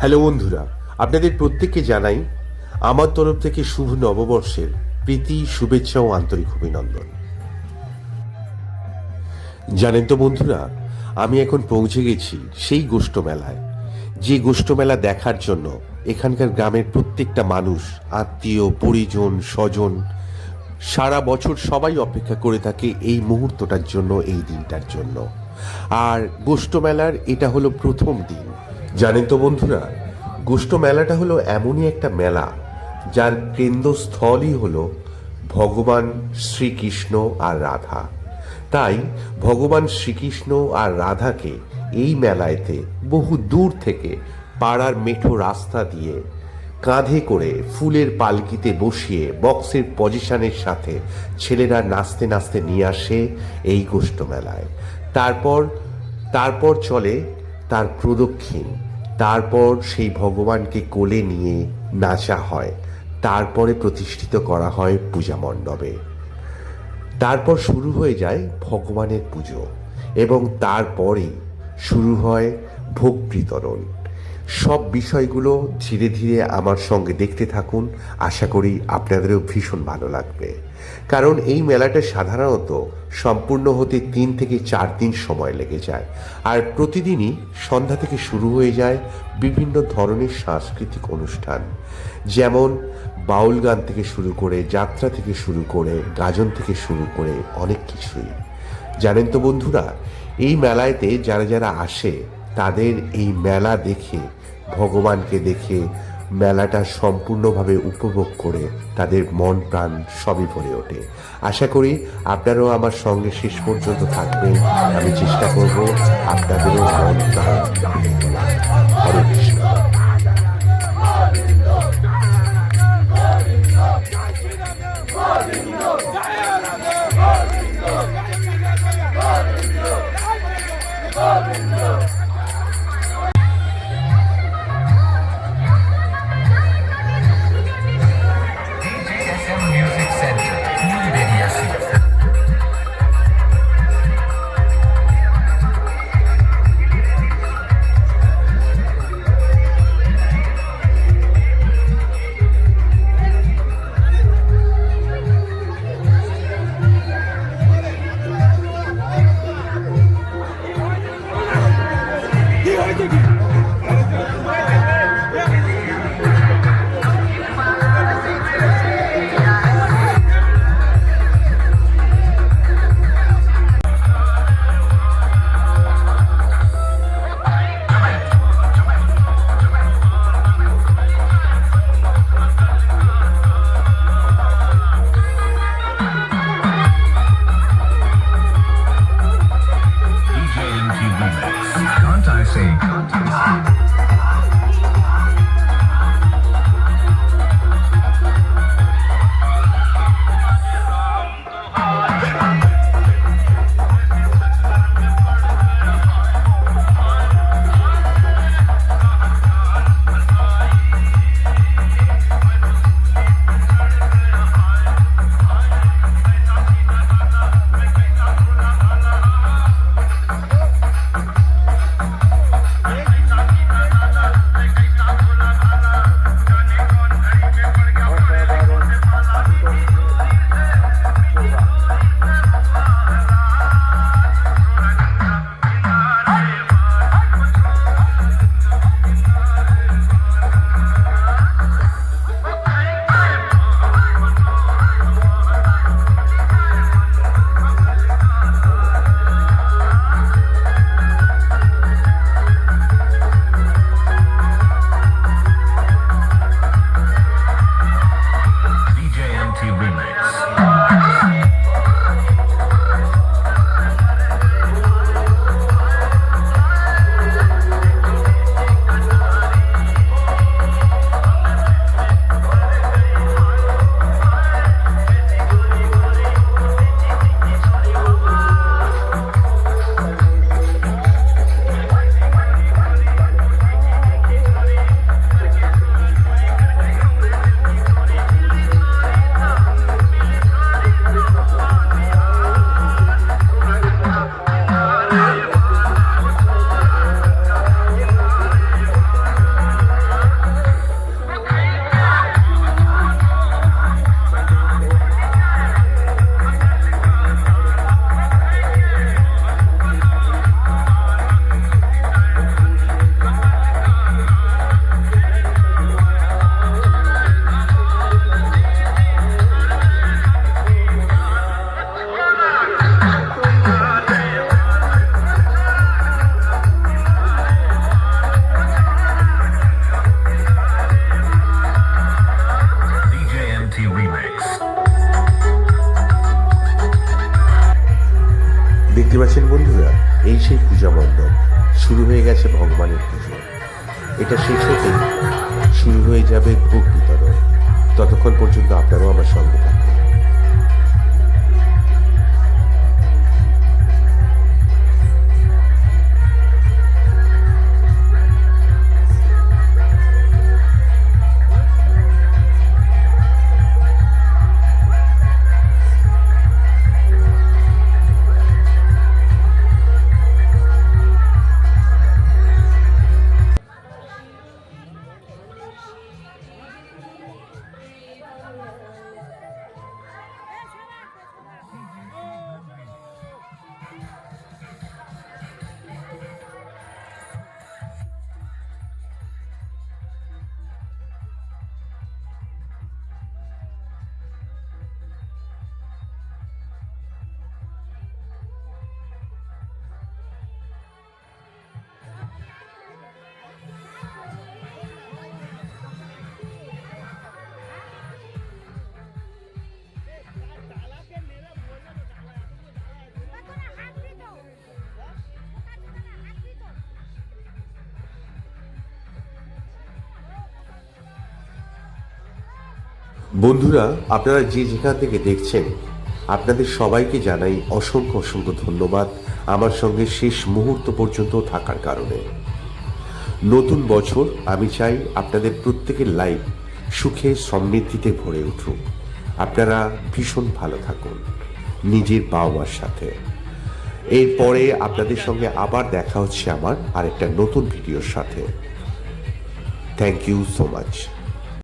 Hello বন্ধুরা, আপনাদের প্রত্যেককে জানাই আমার তরফ থেকে শুভ নববর্ষের প্রীতি, শুভেচ্ছা ও আন্তরিক অভিনন্দন। জানেন তো বন্ধুরা, আমি এখন পৌঁছে গেছি সেই গোষ্ঠ মেলায়। যে গোষ্ঠ মেলা দেখার জন্য এখানকার গ্রামের প্রত্যেকটা মানুষ, আত্মীয়, পরিজন, স্বজন, সারা বছর সবাই অপেক্ষা করে থাকে এই মুহূর্তটার জন্য, এই দিনটার জন্য। আর গোষ্ঠ মেলার এটা হলো প্রথম দিন। জানেন তো বন্ধুরা গোষ্ঠ মেলাটা হলো এমনই একটা মেলা, যার কেন্দ্রস্থলই হলো ভগবান শ্রীকৃষ্ণ আর রাধা। তাই ভগবান শ্রীকৃষ্ণ আর রাধাকে এই মেলায়তে বহু দূর থেকে পাড়ার মেঠো রাস্তা দিয়ে কাঁধে করে ফুলের পালকিতে বসিয়ে বক্সের পজিশনের সাথে ছেলেরা নাচতে নাচতে নিয়ে আসে এই গোষ্ঠ মেলায়। তারপর তারপর চলে তার প্রদক্ষিণ। তারপর সেই ভগবানকে কোলে নিয়ে নাচা হয়। তারপরে প্রতিষ্ঠিত করা হয় পূজা মণ্ডপে। তারপর শুরু হয়ে যায় ভগবানের পুজো এবং তারপরেই শুরু হয় ভোগ বিতরণ। সব বিষয়গুলো ধীরে ধীরে আমার সঙ্গে দেখতে থাকুন। আশা করি আপনাদেরও ভীষণ ভালো লাগবে। কারণ এই মেলাটা সাধারণত সম্পূর্ণ হতে তিন থেকে চার দিন সময় লেগে যায়। আর প্রতিদিনই সন্ধ্যা থেকে শুরু হয়ে যায় বিভিন্ন ধরনের সাংস্কৃতিক অনুষ্ঠান। যেমন বাউল গান থেকে শুরু করে, যাত্রা থেকে শুরু করে, গাজন থেকে শুরু করে অনেক কিছুই। জানেন তো বন্ধুরা, এই মেলায়তে যারা যারা আসে তাদের এই মেলা দেখে, ভগবানকে দেখে মেলাটা সম্পূর্ণভাবে উপভোগ করে তাদের মন প্রাণ সবই ভরে ওঠে। আশা করি আপনারাও আমার সঙ্গে শেষ পর্যন্ত থাকবেন। আমি চেষ্টা করব আপনাদেরও মন প্রাণ হরে কৃষ্ণ। পাচ্ছেন বন্ধুরা, এই সেই পূজা মণ্ডপ। শুরু হয়ে গেছে ভগবানের পুজো। এটা শেষ হতেই শুরু হয়ে যাবে ভোগ বিতরণ। ততক্ষণ পর্যন্ত আপনারাও আমার সঙ্গে থাকুন। বন্ধুরা, আপনারা যে যেখান থেকে দেখছেন, আপনাদের সবাইকে জানাই অসংখ্য অসংখ্য ধন্যবাদ আমার সঙ্গে শেষ মুহূর্ত পর্যন্ত থাকার কারণে। নতুন বছর, আমি চাই আপনাদের প্রত্যেকের লাইফ সুখে, সমৃদ্ধিতে ভরে উঠুক। আপনারা ভীষণ ভালো থাকুন, নিজের বাবা মার সাথে। এরপরে আপনাদের সঙ্গে আবার দেখা হচ্ছে আমার আরেকটা নতুন ভিডিওর সাথে। Thank you so much